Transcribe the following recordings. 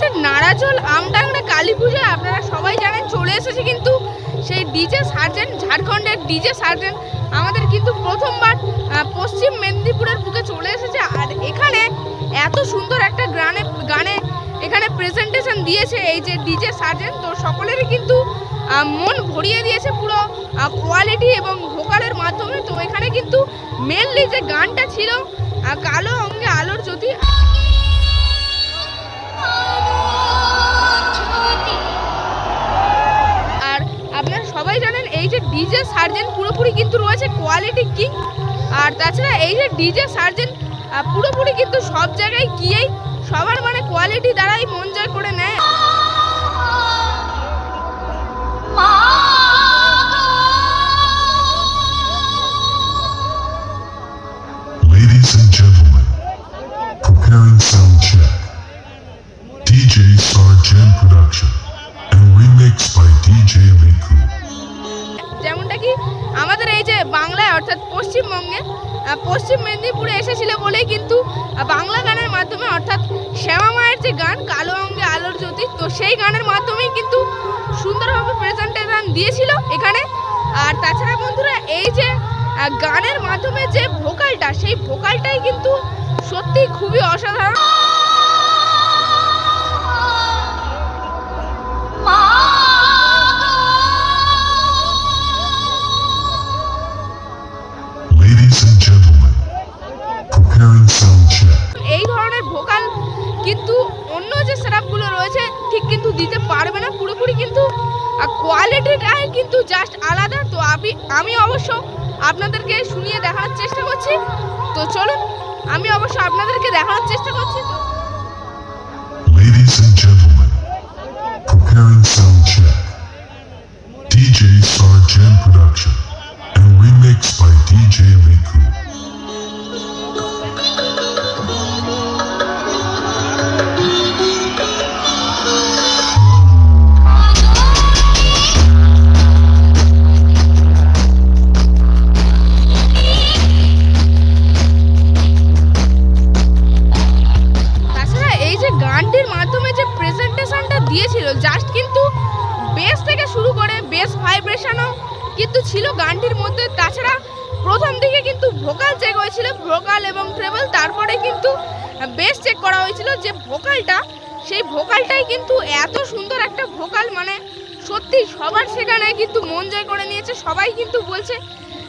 হচ্ছে নারাজল আমডাংরা কালী পূজা আপনারা সবাই জানেন, চলে এসেছে কিন্তু সেই ডিজে সার্জেন্ট ঝাড়খণ্ডের ডিজে সার্জেন্ট আমাদের কিন্তু প্রথমবার পশ্চিম মেদিনীপুরের বুকে চলে এসেছে। আর এখানে এত সুন্দর একটা গানে গানে এখানে প্রেজেন্টেশন দিয়েছে এই যে ডিজে সার্জেন্ট তো সকলেরই কিন্তু মন ভরিয়ে দিয়েছে পুরো কোয়ালিটি এবং ভোকালের মাধ্যমে। তো এখানে কিন্তু মেনলি যে গানটা ছিল কালো অঙ্গে আলোর জ্যোতি। আর আপনারা সবাই জানেন, এই যে ডিজে সার্জেন পুরোপুরি কিন্তু রয়েছে কোয়ালিটি কিং। আর তাছাড়া এই যে ডিজে সার্জেন পুরোপুরি কিন্তু সব জায়গায় গিয়েই অর্থাৎ পশ্চিমবঙ্গে পশ্চিম মেদিনীপুরে এসেছিল বলেই কিন্তু বাংলা গানের মাধ্যমে, অর্থাৎ শ্যামা মায়ের যে গান, কালো অঙ্গে আলোর জ্যোতি, তো সেই গানের মাধ্যমেই কিন্তু সুন্দরভাবে প্রেজেন্টেশন দিয়েছিল এখানে। আর তাছাড়া বন্ধুরা, এই যে গানের মাধ্যমে যে ভোকালটা সেই ভোকালটাই কিন্তু সত্যি খুবই অসাধারণ। এই ধরনের ভোকাল কিন্তু অন্য যে সেটআপগুলো রয়েছে ঠিক কিন্তু দিতে পারবে না পুরোপুরি কিন্তু কোয়ালিটিটাই কিন্তু জাস্ট আলাদা তো আমি আমি অবশ্য আপনাদেরকে শুনিয়ে দেখানোর চেষ্টা করছি তো চলুন আমি অবশ্য আপনাদেরকে দেখানোর চেষ্টা করছি তো Ladies and gentlemen, preparing sound check. DJ Production and remix by DJ Miku. Just কিন্তু বেস থেকে শুরু করে বেস ভাইব্রেশনও কিন্তু ছিল গানটির মধ্যে। তাছাড়া প্রথম দিকে কিন্তু ভোকাল চেক হয়েছিল ভোকাল এবং ট্রেবল তারপরে কিন্তু বেস চেক করা হয়েছিল যে ভোকালটা সেই ভোকালটাই কিন্তু এত সুন্দর একটা ভোকাল মানে সত্যি সবার সেখানে কিন্তু মন জয় করে নিয়েছে। সবাই কিন্তু বলছে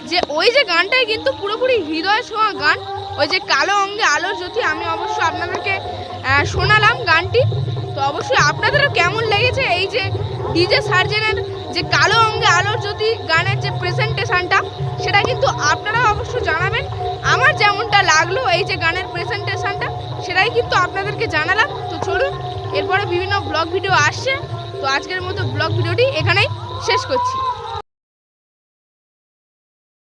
যে ওই যে গানটাই কিন্তু পুরোপুরি হৃদয় ছোঁয়া গান, ওই যে কালো অঙ্গে আলোর জ্যোতি। আমি অবশ্য আপনাদেরকে শোনালাম গানটি। তো অবশ্যই আপনাদেরও কেমন লেগেছে এই যে ডিজে সার্জেনের যে কালো অঙ্গে আলোর জ্যোতি গানের যে প্রেজেন্টেশনটা, সেটা কিন্তু আপনারা অবশ্য জানাবেন। আমার যেমনটা লাগল এই যে গানের প্রেজেন্টেশনটা, সেটাই কিন্তু আপনাদেরকে জানালাম। তো চলুন, এরপরে বিভিন্ন ব্লগ ভিডিও আসছে। তো আজকের মতো ব্লগ ভিডিওটি এখানেই শেষ করছি।